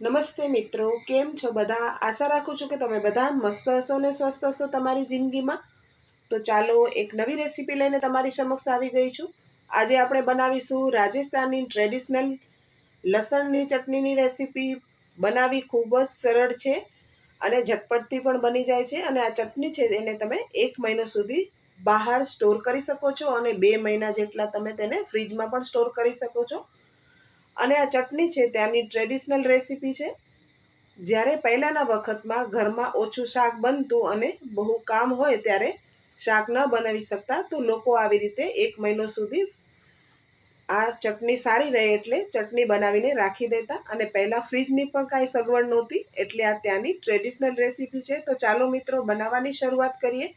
નમસ્તે મિત્રો, કેમ છો બધા? આશા રાખું છું કે તમે બધા મસ્ત હશો ને સ્વસ્થ હશો તમારી જિંદગીમાં. તો ચાલો એક નવી રેસીપી લઈને તમારી સમક્ષ આવી ગઈ છું. આજે આપણે બનાવીશું રાજસ્થાની ટ્રેડિશનલ લસણની ચટણીની રેસીપી. બનાવી ખૂબ જ સરળ છે અને ઝટપટથી પણ બની જાય છે અને આ ચટણી છે એને તમે એક મહિનો સુધી બહાર સ્ટોર કરી શકો છો અને બે મહિના જેટલા તમે તેને ફ્રીજમાં પણ સ્ટોર કરી શકો છો. અને આ ચટણી છે ત્યાંની ટ્રેડિશનલ રેસીપી છે. જ્યારે પહેલાંના વખતમાં ઘરમાં ઓછું શાક બનતું અને બહુ કામ હોય ત્યારે શાક ન બનાવી શકતા, તો લોકો આવી રીતે એક મહિનો સુધી આ ચટણી સારી રહે એટલે ચટણી બનાવીને રાખી દેતા. અને પહેલાં ફ્રીજની પણ કાંઈ સગવડ નહોતી એટલે આ ત્યાંની ટ્રેડિશનલ રેસીપી છે. તો ચાલો મિત્રો, બનાવવાની શરૂઆત કરીએ.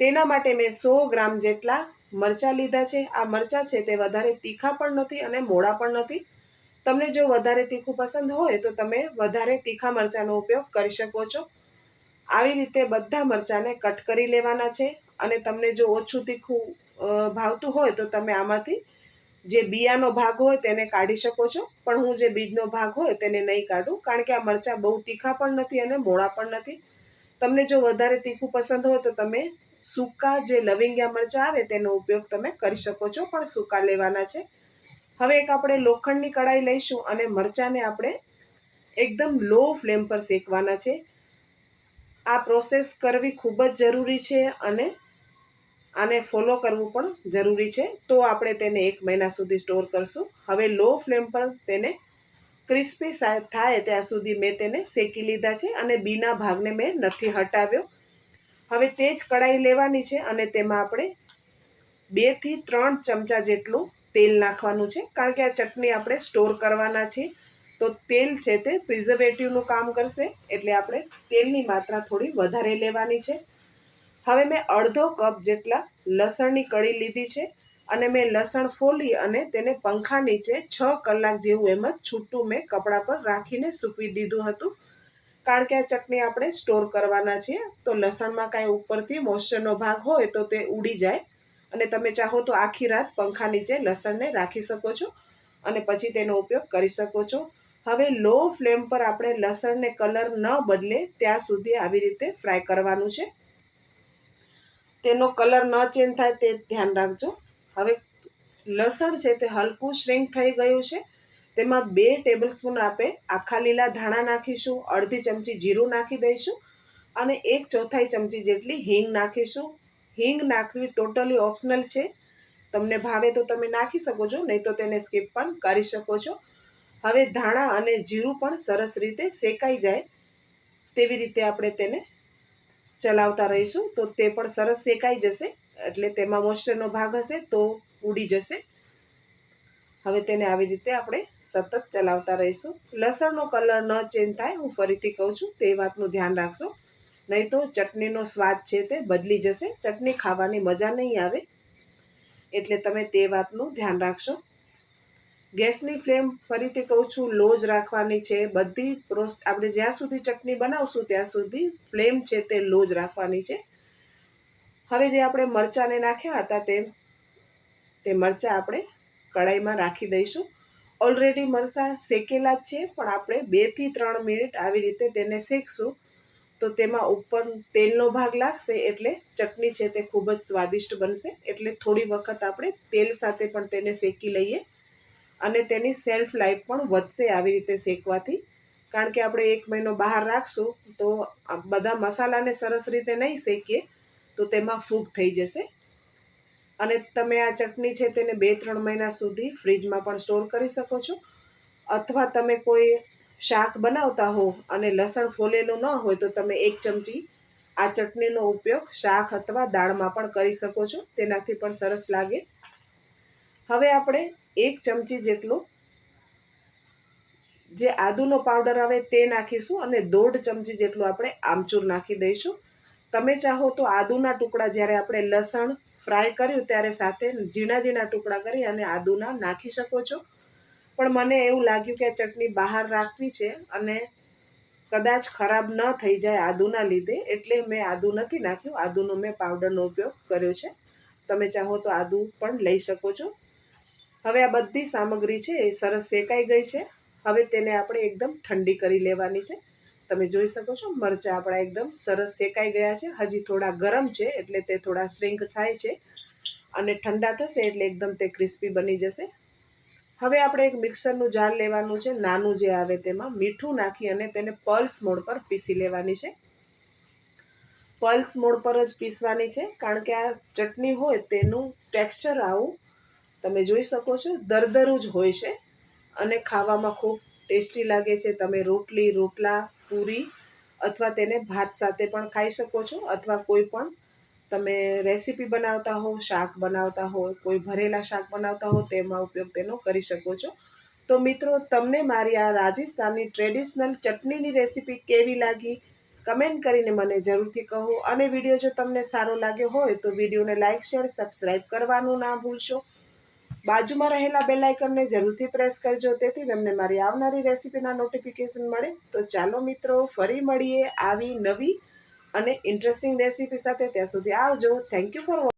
તેના માટે મેં સો ગ્રામ જેટલા મરચાં લીધા છે. આ મરચાં છે તે વધારે તીખા પણ નથી અને મોડા પણ નથી. તમને જો વધારે તીખું પસંદ હોય તો તમે વધારે તીખા મરચાંનો ઉપયોગ કરી શકો છો. આવી રીતે બધા મરચાંને કટ કરી લેવાના છે અને તમને જો ઓછું તીખું ભાવતું હોય તો તમે આમાંથી જે બિયાનો ભાગ હોય તેને કાઢી શકો છો. પણ હું જે બીજનો ભાગ હોય તેને નહીં કાઢું કારણ કે આ મરચાં બહુ તીખા પણ નથી અને મોડા પણ નથી. તમને જો વધારે તીખું પસંદ હોય તો તમે સૂકા જે લવિંગિયા મરચાં આવે તેનો ઉપયોગ તમે કરી શકો છો, પણ સૂકા લેવાના છે. હવે એક આપણે લોખંડની કડાઈ લઈશું અને મરચાંને આપણે એકદમ લો ફ્લેમ પર શેકવાના છે. આ પ્રોસેસ કરવી ખૂબ જ જરૂરી છે અને આને ફોલો કરવું પણ જરૂરી છે. તો આપણે તેને એક મહિના સુધી સ્ટોર કરશું. હવે લો ફ્લેમ પર તેને ક્રિસ્પી થાય ત્યાં સુધી મેં તેને શેકી લીધા છે અને બીના ભાગને મેં નથી હટાવ્યો. હવે તે જ કઢાઈ લેવાની છે અને તેમાં આપણે બેથી ત્રણ ચમચા જેટલું તેલ નાખવાનું છે. કારણ કે આ ચટણી આપણે સ્ટોર કરવાના છે. તો તેલ છે તે પ્રિઝર્વેટિવનું કામ કરશે. એટલે આપણે તેલની માત્રા થોડી વધારે લેવાની છે. હવે મેં અડધો કપ જેટલા લસણની કળી લીધી છે અને મેં લસણ ફોલી અને તેને પંખા નીચે છ કલાક જેવું એમ જ છૂટું મેં કપડા પર રાખીને સૂકવી દીધું હતું. કારણ કે આ ચટણી આપણે સ્ટોર કરવાના છીએ, તો લસણમાં કાંઈ ઉપરથી મોઇશ્ચરનો ભાગ હોય તો તે ઉડી જાય. અને તમે ચાહો તો આખી રાત પંખા નીચે લસણને રાખી શકો છો અને પછી તેનો ઉપયોગ કરી શકો છો. હવે લો ફ્લેમ પર આપણે લસણને કલર ન બદલે ત્યાં સુધી આવી રીતે ફ્રાય કરવાનું છે. તેનો કલર ન ચેન્જ થાય તે ધ્યાન રાખજો. હવે લસણ છે તે હલકું શ્રિંક થઈ ગયું છે. તેમાં બે ટેબલ સ્પૂન આપે આખા લીલા ધાણા નાખીશું, અડધી ચમચી જીરું નાખી દઈશું અને એક ચોથાઈ ચમચી જેટલી હિંગ નાખીશું. હિંગ નાખવી ટોટલી ઓપ્શનલ છે. તમને ભાવે તો તમે નાખી શકો છો, નહીં તો તેને સ્કીપ પણ કરી શકો છો. હવે ધાણા અને જીરું પણ સરસ રીતે શેકાઈ જાય. તેવી રીતે આપણે તેને ચલાવતા રહીશું. તો તે પણ સરસ શેકાઈ જશે, એટલે તેમાં મોઇશ્ચરનો ભાગ હશે તો ઉડી જશે. હવે તેને આવી રીતે આપણે સતત ચલાવતા રહીશું. લસણનો કલર ન ચેન્જ થાય, હું ફરીથી કહું છું, તે વાતનું ધ્યાન રાખશો. નહીં તો ચટણીનો સ્વાદ છે તે બદલી જશે, ચટણી ખાવાની મજા નહીં આવે. એટલે તમે તે વાતનું ધ્યાન રાખશો. ગેસની ફ્લેમ ફરીથી કહું છું, લો જ રાખવાની છે. બધી પ્રોસ, આપણે જ્યાં સુધી ચટણી બનાવશું ત્યાં સુધી ફ્લેમ છે તે લો જ રાખવાની છે. હવે જે આપણે મરચાંને નાખ્યા હતા તે તે મરચાં આપણે કઢાઈમાં રાખી દઈશું. ઓલરેડી મરચાં શેકેલા જ છે, પણ આપણે બેથી ત્રણ મિનિટ આવી રીતે તેને શેકશું. તો તેમાં ઉપર તેલનો ભાગ લાગશે, એટલે ચટણી છે તે ખૂબ જ સ્વાદિષ્ટ બનશે. એટલે થોડી વખત આપણે તેલ સાથે પણ તેને શેકી લઈએ. અને તેની સેલ્ફ લાઈફ પણ વધશે આવી રીતે શેકવાથી. કારણ કે આપણે એક મહિનો બહાર રાખશું, તો બધા મસાલાને સરસ રીતે નહીં શેકીએ, તો તેમાં ફૂગ થઈ જશે. અને તમે આ ચટણી છે તેને બે ત્રણ મહિના સુધી ફ્રીજમાં પણ સ્ટોર કરી શકો છો. અથવા તમે કોઈ શાક બનાવતા હો અને લસણ ફોલેલું ન હોય તો તમે એક ચમચી આ ચટણીનો ઉપયોગ શાક અથવા દાળમાં પણ કરી શકો છો. તેનાથી પણ સરસ લાગે. હવે આપણે એક ચમચી જેટલું જે આદુનો પાવડર આવે તે નાખીશું અને દોઢ ચમચી જેટલું આપણે આમચૂર નાખી દઈશું. તમે ચાહો તો આદુના ટુકડા જ્યારે આપણે લસણ ફ્રાય કર્યું ત્યારે સાથે ઝીણા ઝીણા ટુકડા કરી અને આદુના નાખી શકો છો. પણ મને એવું લાગ્યું કે આ ચટણી બહાર રાખવી છે અને કદાચ ખરાબ ન થઈ જાય આદુના લીધે એટલે મેં આદુ નથી નાખ્યું. આદુનો મેં પાવડરનો ઉપયોગ કર્યો છે. તમે ચાહો તો આદુ પણ લઈ શકો છો. હવે આ બધી સામગ્રી છે એ સરસ શેકાઈ ગઈ છે. હવે તેને આપણે એકદમ ઠંડી કરી લેવાની છે. તમે જોઈ શકો છો, મરચાં આપણા એકદમ સરસ શેકાઈ ગયા છે. હજી થોડા ગરમ છે, એટલે તે થોડા શ્રિંક થાય છે અને ઠંડા થશે એટલે એકદમ તે ક્રિસ્પી બની જશે. હવે આપણે એક મિક્સરનું જાર લેવાનું છે, નાનું જે આવે તેમાં, મીઠું નાખી અને તેને પલ્સ મોડ પર પીસી લેવાની છે. પલ્સ મોડ પર જ પીસવાની છે, કારણ કે આ ચટણી હોય તેનું ટેક્સચર આવું, તમે જોઈ શકો છો, દરદરું જ હોય છે અને ખાવામાં ખૂબ ટેસ્ટી લાગે છે. તમે રોટલી, રોટલા પૂરી અથવા તેને ભાત સાથે પણ ખાઈ શકો છો અથવા કોઈ પણ તમે રેસીપી બનાવતા હો, શાક બનાવતા હો, કોઈ ભરેલા શાક બનાવતા હો, તેમાં ઉપયોગ તેનો કરી શકો છો. તો મિત્રો, તમને મારી આ રાજસ્થાનની ટ્રેડિશનલ ચટણીની રેસીપી કેવી લાગી? કમેન્ટ કરીને મને જરૂરથી કહો અને વીડિયો જો તમને સારો લાગ્યો હોય તો વિડીયોને લાઇક શેર સબસ્ક્રાઈબ કરવાનું ના ભૂલશો. બાજુમાં રહેલા બેલ આઇકનને જરૂરથી પ્રેસ કરજો, તેથી તમને મારી આવનારી રેસીપીના નોટિફિકેશન મળે. તો ચાલો મિત્રો, ફરી મળીએ આવી નવી અને ઇન્ટરેસ્ટિંગ રેસીપી સાથે. ત્યાં સુધી આવજો. Thank you for